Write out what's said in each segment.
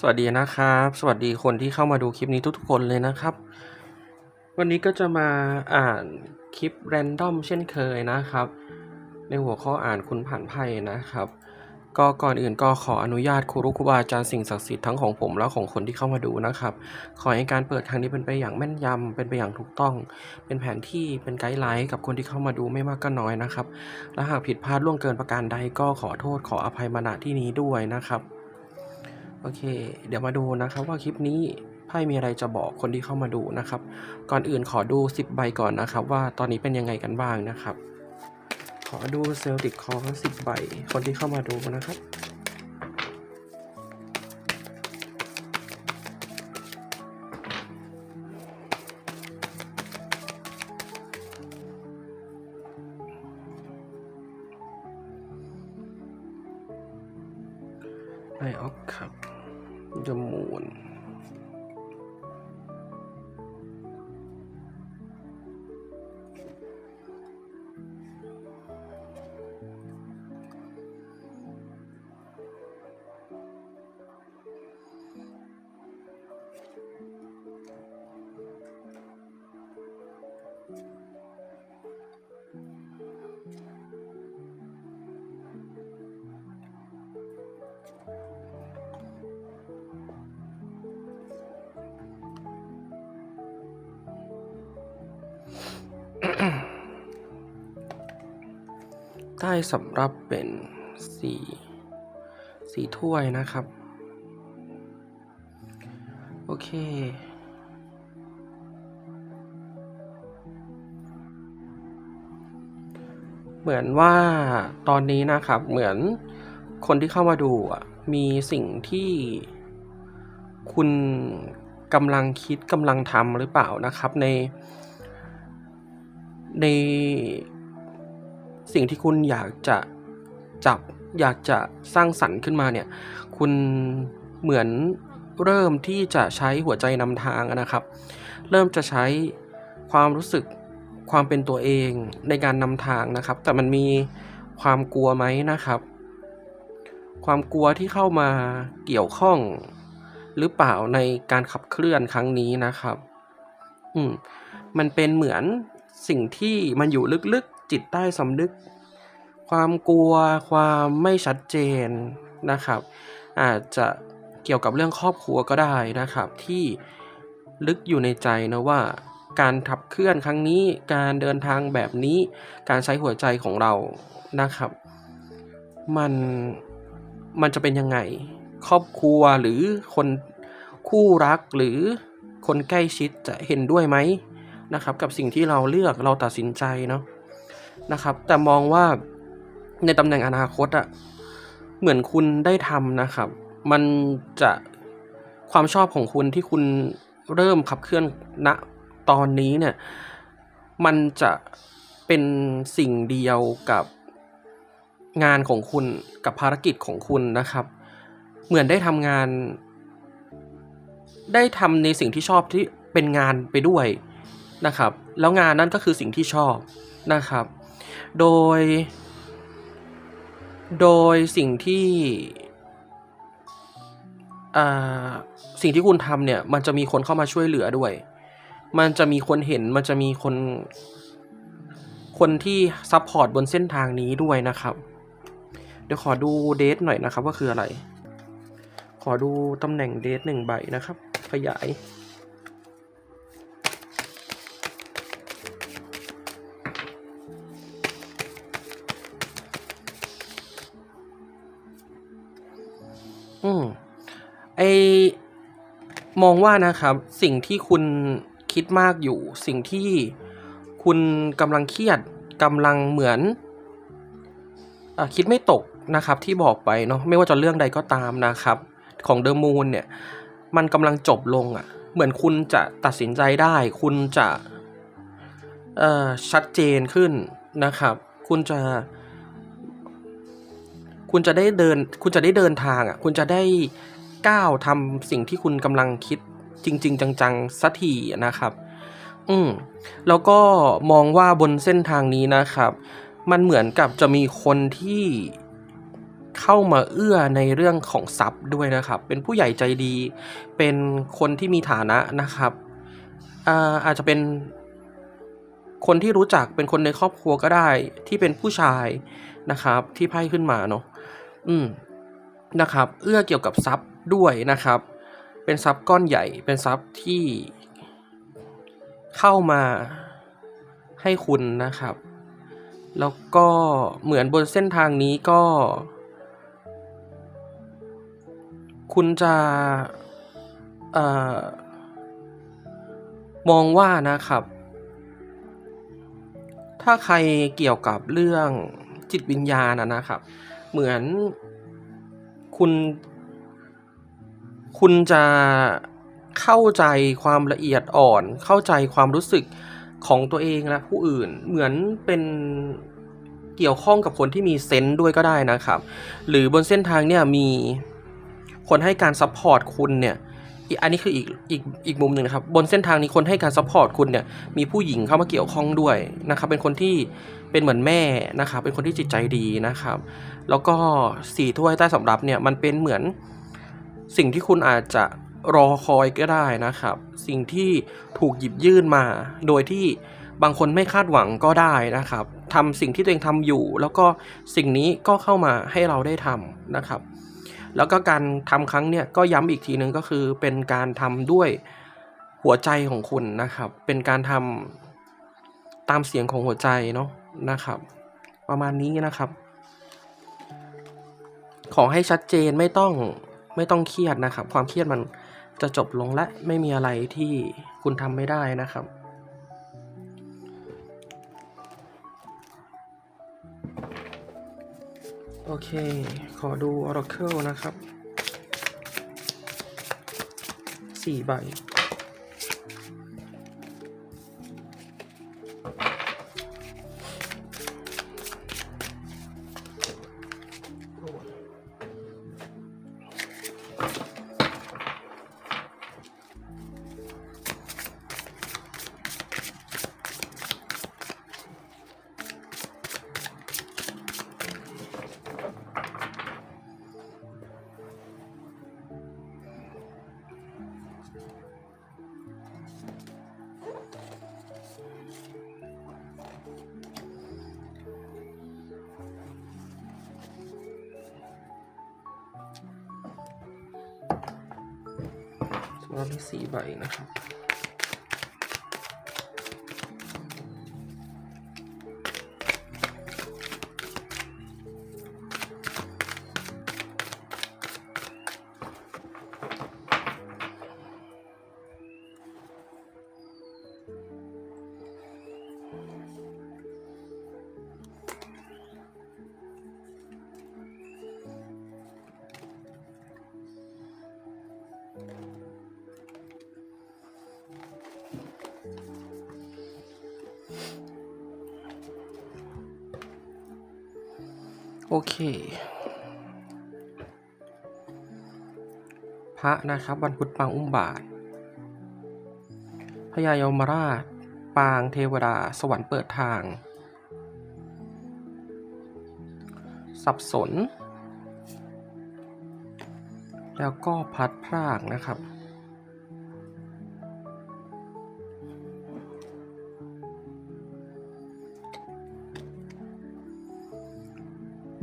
สวัสดีนะครับ สวัสดีคนที่เข้ามาดูคลิปนี้ทุกๆคนเลยนะครับ วันนี้ก็จะมาอ่านคลิปแรนดอมเช่นเคยนะครับ ในหัวข้ออ่านคุณผ่านไพ่นะครับ ก็ก่อนอื่นก็ขออนุญาตครูรุครูบาอาจารย์สิ่งศักดิ์สิทธิ์ทั้งของผมและของคนที่เข้ามาดูนะครับ ขอให้การเปิดครั้งนี้เป็นไปอย่างแม่นยำเป็นไปอย่างถูกต้อง เป็นแผนที่เป็นไกด์ไลน์กับคนที่เข้ามาดูไม่มากก็น้อยนะครับ และหากผิดพลาดล่วงเกินประการใดก็ขอโทษขออภัยมาณที่นี้ด้วยนะครับ โอเค เดี๋ยวมาดูนะครับว่าคลิปนี้ไพ่มีอะไรจะบอกคนที่เข้ามาดูนะครับ ก่อนอื่นขอดู 10 ใบก่อนนะครับ ว่าตอนนี้เป็นยังไงกันบ้างนะครับ ขอดูเซลติกคอทั้ง10ใบคนที่เข้ามาดูนะครับไอออกครับ จมู ได้สำหรับเป็นสี่สี่ถ้วยนะครับ โอเค เหมือนว่าตอนนี้นะครับ เหมือนคนที่เข้ามาดูมีสิ่งที่คุณกำลังคิดกำลังทำหรือเปล่านะครับในใน สิ่งที่คุณอยากจะจับ อยากจะสร้างสรรค์ขึ้นมาเนี่ย คุณเหมือนเริ่มที่จะใช้หัวใจนำทางนะครับ เริ่มจะใช้ความรู้สึกความเป็นตัวเองในการนำทางนะครับ แต่มันมีความกลัวไหมนะครับ ความกลัวที่เข้ามาเกี่ยวข้อง หรือเปล่าในการขับเคลื่อนครั้งนี้นะครับ อืมมันเป็นเหมือนสิ่งที่มันอยู่ลึก จิตใต้สำนึก ความกลัว ความไม่ชัดเจนนะครับ อาจจะเกี่ยวกับเรื่องครอบครัวก็ได้นะครับ ที่ลึกอยู่ในใจนะว่า การขับเคลื่อนครั้งนี้การเดินทางแบบนี้ การใช้หัวใจของเรานะครับ มันมันจะเป็นยังไง ครอบครัวหรือคนคู่รักหรือคนใกล้ชิดจะเห็นด้วยไหมนะครับ กับสิ่งที่เราเลือกเราตัดสินใจเนาะ นะครับ แต่มองว่าในตำแหน่งอนาคตอะเหมือนคุณได้ทำนะครับ มันจะความชอบของคุณที่คุณเริ่มขับเคลื่อนณตอนนี้เนี่ย มันจะเป็นสิ่งเดียวกับงานของคุณกับภารกิจของคุณนะครับ เหมือนได้ทำงาน ได้ทำในสิ่งที่ชอบที่เป็นงานไปด้วยนะครับ แล้วงานนั่นก็คือสิ่งที่ชอบนะครับ โดย โดยสิ่งที่สิ่งที่คุณทำเนี่ย มันจะมีคนเข้ามาช่วยเหลือด้วย มันจะมีคนเห็น มันจะมีคน คนที่ซัพพอร์ตบนเส้นทางนี้ด้วยนะครับ เดี๋ยวขอดูเดทหน่อยนะครับว่าคืออะไร ขอดูตำแหน่งเดทหนึ่งใบนะครับ ขยาย อมองว่านะครับสิ่งที่คุณคิดมากอยู่ สิ่งที่คุณกำลังเครียดกำลังเหมือนอคิดไม่ตกนะครับที่บอกไปเนาะไม่ว่าจะเรื่องใดก็ตามนะครับ ของเดอะมูนเนี่ยมันกำลังจบลงอะ่ะ เหมือนคุณจะตัดสินใจได้ คุณจะชัดเจนขึ้นนะครับ คุณจะ คุณจะได้เดิน คุณจะได้เดินทางอะ คุณจะได้ ก้าวทำสิ่งที่คุณกำลังคิดจริง ๆ จังๆสักทีนะครับ อืมแล้วก็มองว่าบนเส้นทางนี้นะครับ มันเหมือนกับจะมีคนที่เข้ามาเอื้อในเรื่องของทรัพย์ด้วยนะครับ เป็นผู้ใหญ่ใจดี เป็นคนที่มีฐานะนะครับอ่าอาจจะเป็นคนที่รู้จักเป็นคนในครอบครัวก็ได้ ที่เป็นผู้ชายนะครับ ที่ไพ่ขึ้นมาเนาะอืม นะครับ เอื้อเกี่ยวกับทรัพย์ด้วยนะครับ เป็นทรัพย์ก้อนใหญ่ เป็นทรัพย์ที่เข้ามาให้คุณนะครับ แล้วก็เหมือนบนเส้นทางนี้ก็ คุณจะอมองว่านะครับ ถ้าใครเกี่ยวกับเรื่องจิตวิญญาณนะครับ เหมือน คุณ คุณจะเข้าใจความละเอียดอ่อน เข้าใจความรู้สึกของตัวเองและผู้อื่นเหมือนเป็นเกี่ยวข้องกับคนที่มีเซนต์ด้วยก็ได้นะครับ หรือบนเส้นทางเนี่ยมีคนให้การซัพพอร์ตคุณเนี่ย อีกอันนี้คืออีกอีกอีกมุมหนึ่งนะครับ บนเส้นทางนี้คนให้การซัพพอร์ตคุณเนี่ยมีผู้หญิงเข้ามาเกี่ยวข้องด้วยนะครับ เป็นคนที่เป็นเหมือนแม่นะครับ เป็นคนที่จิตใจดีนะครับ แล้วก็สี่ถ้วยใต้สำรับเนี่ยมันเป็นเหมือนสิ่งที่คุณอาจจะรอคอยก็ได้นะครับ สิ่งที่ถูกหยิบยื่นมา โดยที่บางคนไม่คาดหวังก็ได้นะครับทำสิ่งที่ตัวเองทำอยู่ แล้วก็สิ่งนี้ก็เข้ามาให้เราได้ทำนะครับ แล้วก็การทำครั้งเนี่ยก็ย้ำอีกทีนึงก็คือเป็นการทำด้วยหัวใจของคุณนะครับ เป็นการทำตามเสียงของหัวใจเนาะนะครับ ประมาณนี้นะครับ ขอให้ชัดเจนไม่ต้องไม่ต้องเครียดนะครับ ความเครียดมันจะจบลงและไม่มีอะไรที่คุณทำไม่ได้นะครับ โอเค ขอดู Oracle นะครับสี่ใบ สำหรับมีสี่ใบนะครับ โอเค พระนะครับ วันพุธปางอุ้มบาทพญายมราช ปางเทวดา สวรรค์เปิดทาง สับสน แล้วก็พัดพรากนะครับ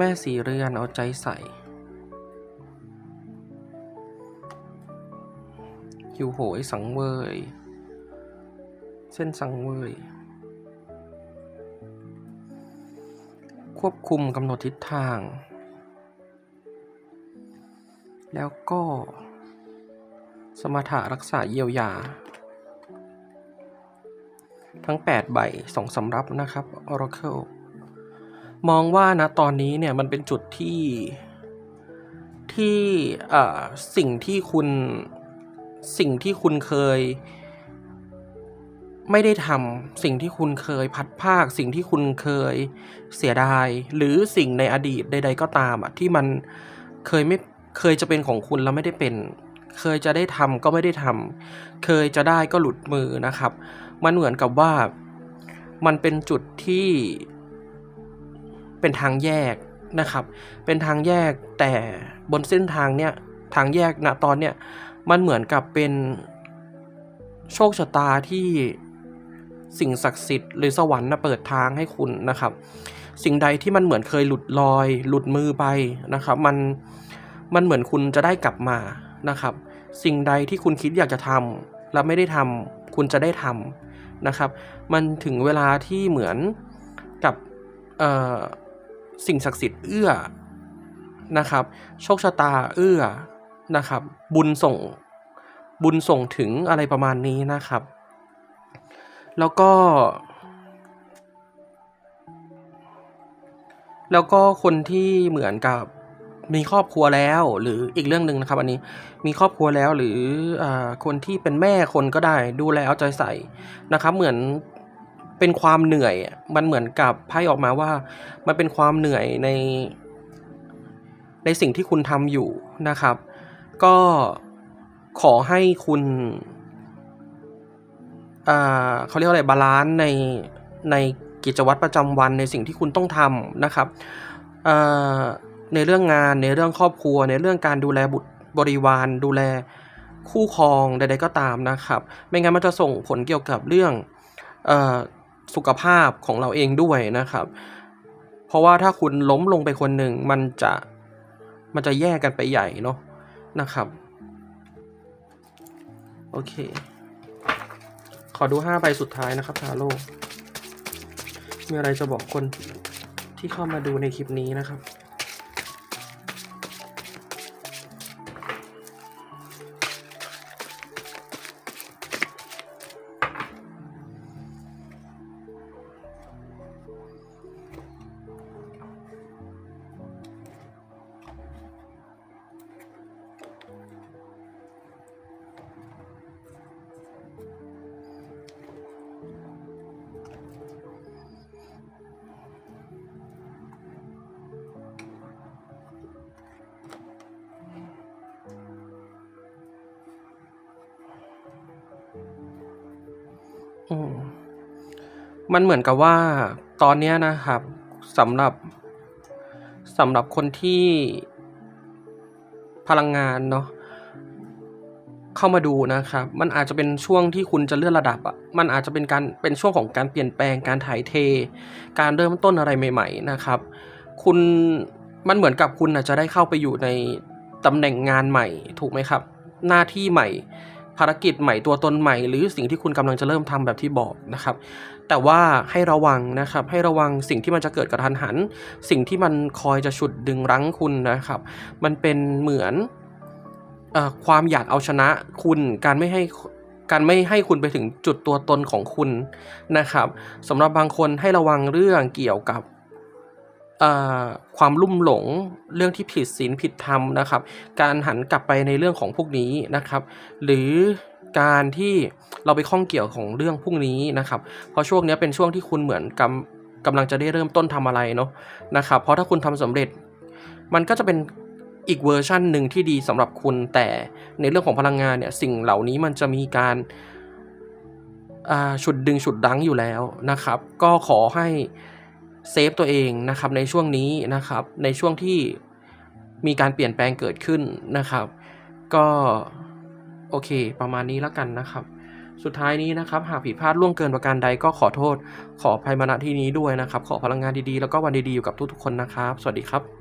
แม่สีเรือนเอาใจใส่ หิวโหยสังเวย เส้นสังเวย ควบคุมกำหนดทิศทาง แล้วก็ สมถะรักษาเยียวยา ทั้ง 8 ใบสองสำรับนะครับ Oracle มองว่านะตอนนี้เนี่ยมันเป็นจุดที่ที่สิ่งที่คุณสิ่งที่คุณเคย ไม่ได้ทำสิ่งที่คุณเคยพัดภาค สิ่งที่คุณเคยเสียดาย หรือสิ่งในอดีตใด ๆ ก็ตามอะที่มันเคยไม่เคยจะเป็นของคุณแล้วไม่ได้เป็น เคยจะได้ทำก็ไม่ได้ทำเคยจะได้ก็หลุดมือนะครับ มันเหมือนกับว่ามันเป็นจุดที่ เป็นทางแยกนะครับ เป็นทางแยกแต่บนเส้นทางเนี่ยทางแยกณตอนเนี้ยมันเหมือนกับเป็นโชคชะตาที่สิ่งศักดิ์สิทธิ์หรือสวรรค์นะเปิดทางให้คุณนะครับ สิ่งใดที่มันเหมือนเคยหลุดลอย หลุดมือไปนะครับ มันมันเหมือนคุณจะได้กลับมานะครับ สิ่งใดที่คุณคิดอยากจะทำและไม่ได้ทำคุณจะได้ทำนะครับ มันถึงเวลาที่เหมือนกับเอ่อ สิ่งศักดิ์สิทธิ์เอื้อนะครับ โชคชะตาเอื้อนะครับ บุญส่งบุญส่งถึงอะไรประมาณนี้นะครับ แล้วก็ แล้วก็คนที่เหมือนกับมีครอบครัวแล้วหรืออีกเรื่องหนึ่งนะครับ อันนี้มีครอบครัวแล้วหรืออคนที่เป็นแม่คนก็ได้ดูแลเอาใจใส่นะครับ เหมือน เป็นความเหนื่อย มันเหมือนกับไพ่ออกมาว่า มันเป็นความเหนื่อยใน ในสิ่งที่คุณทำอยู่นะครับ ก็ขอให้คุณอ่าเขาเรียกอะไรบาลานซ์ในในกิจวัตรประจำวันในสิ่งที่คุณต้องทำนะครับอ่อในเรื่องงานในเรื่องครอบครัว ในเรื่องการดูแลบุตรบริวาร ดูแลคู่ครองใด ๆก็ตามนะครับ ไม่งั้นมันจะส่งผลเกี่ยวกับเรื่องอ สุขภาพของเราเองด้วยนะครับ เพราะว่าถ้าคุณล้มลงไปคนหนึ่งมันจะมันจะแยกกันไปใหญ่เนาะนะครับ โอเค ขอดูห้าใบสุดท้ายนะครับทาโร่มีอะไรจะบอกคนที่เข้ามาดูในคลิปนี้นะครับ มันเหมือนกับว่าตอนนี้นะครับสำหรับสำหรับคนที่พลังงานเนาะเข้ามาดูนะครับ มันอาจจะเป็นช่วงที่คุณจะเลื่อนระดับอะมันอาจจะเป็นการเป็นช่วงของการเปลี่ยนแปลงการถ่ายเท การเริ่มต้นอะไรใหม่ ๆ นะครับ คุณมันเหมือนกับคุณอาจจะได้เข้าไปอยู่ในตำแหน่งงานใหม่ ถูกไหมครับ หน้าที่ใหม่ ภารกิจใหม่ตัวตนใหม่ หรือสิ่งที่คุณกำลังจะเริ่มทำแบบที่บอกนะครับ แต่ว่าให้ระวังนะครับ ให้ระวังสิ่งที่มันจะเกิดกระทันหัน สิ่งที่มันคอยจะฉุดดึงรั้งคุณนะครับ มันเป็นเหมือนอความอยากเอาชนะคุณการไม่ให้การไม่ให้คุณไปถึงจุดตัวตนของคุณนะครับสำหรับบางคนให้ระวังเรื่องเกี่ยวกับ ความลุ่มหลงเรื่องที่ผิดศีลผิดธรรมนะครับ การหันกลับไปในเรื่องของพวกนี้นะครับ หรือการที่เราไปข้องเกี่ยวของเรื่องพวกนี้นะครับเพราะช่วงนี้เป็นช่วงที่คุณเหมือนกำกำลังจะได้เริ่มต้นทำอะไรเนาะนะครับเพราะถ้าคุณทำสำเร็จ มันก็จะเป็นอีกเวอร์ชันหนึ่งที่ดีสำหรับคุณแต่ในเรื่องของพลังงานเนี่ยสิ่งเหล่านี้มันจะมีการฉุดดึงฉุดรั้งอยู่แล้วนะครับ ก็ขอให้ เซฟตัวเองนะครับในช่วงนี้นะครับ ในช่วงที่มีการเปลี่ยนแปลงเกิดขึ้นนะครับ ก็โอเค ประมาณนี้แล้วกันนะครับ สุดท้ายนี้นะครับ หากผิดพลาดล่วงเกินประการใดก็ขอโทษ ขออภัยมาณที่นี้ด้วยนะครับ ขอพลังงานดีๆ แล้วก็วันดีๆอยู่กับทุกๆคนนะครับ สวัสดีครับ